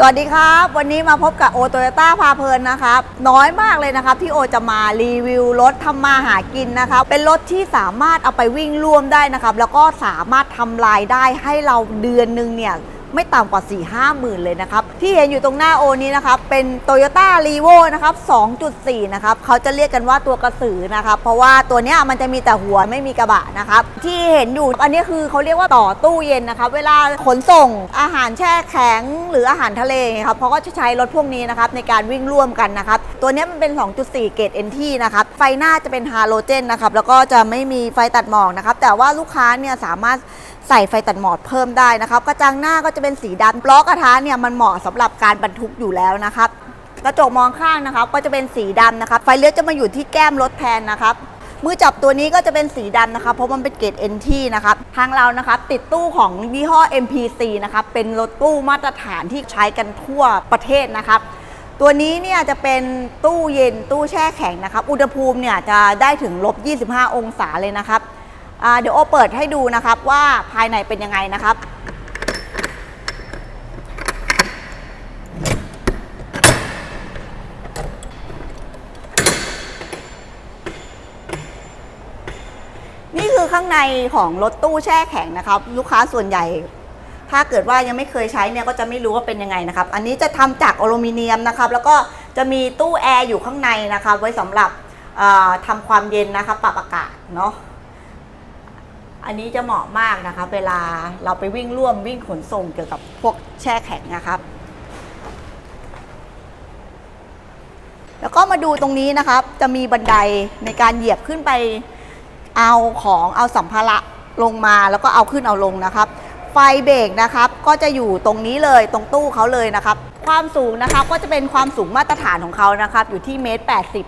สวัสดีครับ วันนี้มาพบกับโอโตโยต้าพาเพลินนะครับ น้อยมากเลยนะครับ ที่โอจะมารีวิวรถทำมาหากินนะครับ เป็นรถที่สามารถเอาไปวิ่งร่วมได้นะครับ แล้วก็สามารถทำรายได้ให้เราเดือนหนึ่งเนี่ย ไม่ต่ำกว่า 4 5หมื่นเลยนะครับ ที่เห็นอยู่ตรงหน้าโอนี้นะครับเป็น Toyota r e v o นะครับ 2.4 นะครับเขาจะเรียกกันว่าตัวกระสือนะครับเพราะว่าตัวเนี้ยมันจะมีแต่หัวไม่มีกระบะนะครับที่เห็นอยู่อันนี้คือเขาเรียกว่าต่อตู้เย็นนะครับเวลาขนส่งอาหารแช่แข็งหรืออาหารทะเลครับเขาก็จะใช้รถพวกนี้นะครับในการวิ่งร่วมกันนะครับตัวนี้มันเป็น 2.4 เกรด NT นะครับ ไฟหน้าจะเป็นฮาโลเจนนะครับ แล้วก็จะไม่มีไฟตัดหมอกนะครับ แต่ว่าลูกค้าเนี่ยสามารถใส่ไฟตัดหมอกเพิ่มได้นะครับ กระจังหน้าก็จะเป็นสีดำล้อกระทะเนี่ยมันเหมาะสำหรับการบรรทุกอยู่แล้วนะครับ กระจกมองข้างนะครับ ก็จะเป็นสีดำนะครับ ไฟเลี้ยวจะมาอยู่ที่แก้มรถแทนนะครับมือจับตัวนี้ก็จะเป็นสีดำนะครับเพราะมันเป็นเกรด NT นะครับทางเรานะครับติดตู้ของยี่ห้อ MPC นะครับเป็นรถตู้มาตรฐานที่ใช้กันทั่วประเทศนะครับ ตัวนี้เนี่ยจะเป็นตู้เย็นตู้แช่แข็งนะครับ อุณหภูมิเนี่ยจะได้ถึงลบ 25 องศาเลยนะครับ เดี๋ยวโอเปิดให้ดูนะครับว่าภายในเป็นยังไงนะครับ นี่คือข้างในของรถตู้แช่แข็งนะครับ ลูกค้าส่วนใหญ่ ถ้าเกิดว่ายังไม่เคยใช้เนี่ยก็จะไม่รู้ว่าเป็นยังไงนะครับ อันนี้จะทำจากอลูมิเนียมนะครับ แล้วก็จะมีตู้แอร์อยู่ข้างในนะครับไว้สำหรับเอ่อทำความเย็นนะครับปรับอากาศเนาะอันนี้จะเหมาะมากนะคะ เวลาเราไปวิ่งร่วมวิ่งขนส่งเกี่ยวกับพวกแช่แข็งนะครับแล้วก็มาดูตรงนี้นะครับ จะมีบันไดในการเหยียบขึ้นไปเอาของเอาสัมภาระลงมาแล้วก็เอาขึ้นเอาลงนะครับ ไฟเบรกนะครับก็จะอยู่ตรงนี้เลยตรงตู้เขาเลยนะครับ ความสูงนะครับก็จะเป็นความสูงมาตรฐานของเขานะครับ อยู่ที่เมตรแปดสิบ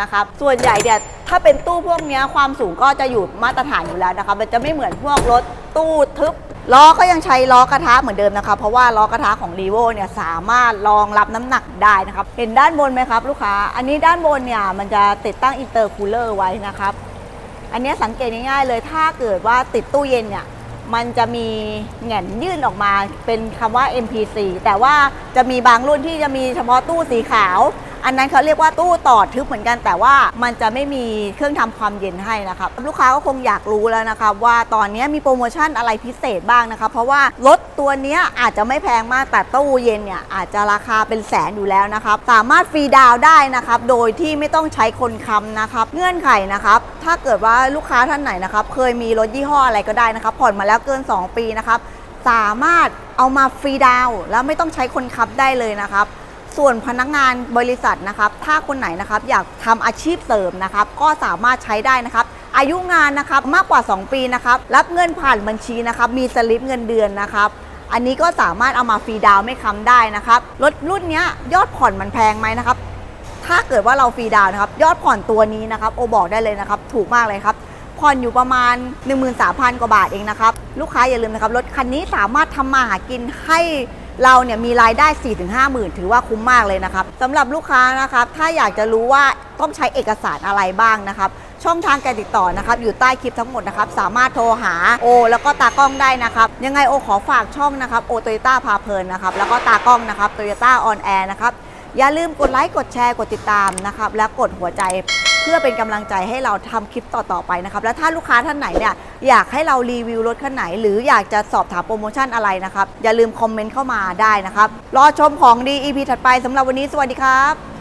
นะครับส่วนใหญ่เนี่ยถ้าเป็นตู้พวกนี้ความสูงก็จะอยู่มาตรฐานอยู่แล้วนะครับมันจะไม่เหมือนพวกรถตู้ทึบล้อก็ยังใช้ล้อกระทะเหมือนเดิมนะครับเพราะว่าล้อกระทะของรีโวเนี่ยสามารถรองรับน้ำหนักได้นะครับ เห็นด้านบนไหมครับ ลูกค้า อันนี้ด้านบนเนี่ยมันจะติดตั้งอินเตอร์คูลเลอร์ไว้นะครับ อันเนี้ยสังเกตง่ายๆเลยถ้าเกิดว่าติดตู้เย็นเนี่ย มันจะมีแหง่นยื่นออกมาเป็นคำว่า MPC แต่ว่าจะมีบางรุ่นที่จะมีเฉพาะตู้สีขาว อันนั้นเขาเรียกว่าตู้ต่อทึบเหมือนกันแต่ว่ามันจะไม่มีเครื่องทำความเย็นให้นะครับลูกค้าก็คงอยากรู้แล้วนะครับว่าตอนนี้มีโปรโมชั่นอะไรพิเศษบ้างนะครับเพราะว่ารถตัวนี้อาจจะไม่แพงมากแต่ตู้เย็นเนี่ยอาจจะราคาเป็นแสนอยู่แล้วนะครับสามารถฟรีดาวได้นะครับโดยที่ไม่ต้องใช้คนค้ำนะครับเงื่อนไขนะครับถ้าเกิดว่าลูกค้าท่านไหนนะครับเคยมีรถยี่ห้ออะไรก็ได้นะครับผ่อนมาแล้วเกิน 2 ปีนะครับสามารถเอามาฟรีดาวแล้วไม่ต้องใช้คนค้ำได้เลยนะครับ ส่วนพนักงานบริษัทนะครับ ถ้าคนไหนนะครับอยากทำอาชีพเสริมนะครับ ก็สามารถใช้ได้นะครับ อายุงานนะครับมากกว่า 2 ปีนะครับ รับเงินผ่านบัญชีนะครับ มีสลิปเงินเดือนนะครับ อันนี้ก็สามารถเอามาฟรีดาวไม่ค้ำได้นะครับ รถรุ่นนี้ยยอดผ่อนมันแพงไหมนะครับ ถ้าเกิดว่าเราฟรีดาวน์นะครับ ยอดผ่อนตัวนี้นะครับ โอบอกได้เลยนะครับ ถูกมากเลยครับผ่อนอยู่ประมาณ 13,000 กว่าบาทเองนะครับ ลูกค้าอย่าลืมนะครับ รถคันนี้สามารถทำมาหากินให้ เราเนี่ยมีรายได้ 4-5หมื่นถือว่าคุ้มมากเลยนะครับสำหรับลูกค้านะครับ ถ้าอยากจะรู้ว่าต้องใช้เอกสารอะไรบ้างนะครับ ช่องทางการติดต่อนะครับ อยู่ใต้คลิปทั้งหมดนะครับ สามารถโทรหาโอ แล้วก็ตากล้องได้นะครับ ยังไงโอขอฝากช่องนะครับโอโตโยต้าพาเพลินนะครับ แล้วก็ตากล้องนะครับโตโยต้าออนแอร์นะครับ อย่าลืมกดไลค์ กดแชร์ กดติดตามนะครับ และกดหัวใจ เพื่อเป็นกำลังใจให้เราทำคลิปต่อๆไปนะครับ และถ้าลูกค้าท่านไหนเนี่ยอยากให้เรารีวิวรถคันไหน หรืออยากจะสอบถามโปรโมชั่นอะไรนะครับ อย่าลืมคอมเมนต์เข้ามาได้นะครับ รอชมของดี EP ถัดไปสำหรับวันนี้สวัสดีครับ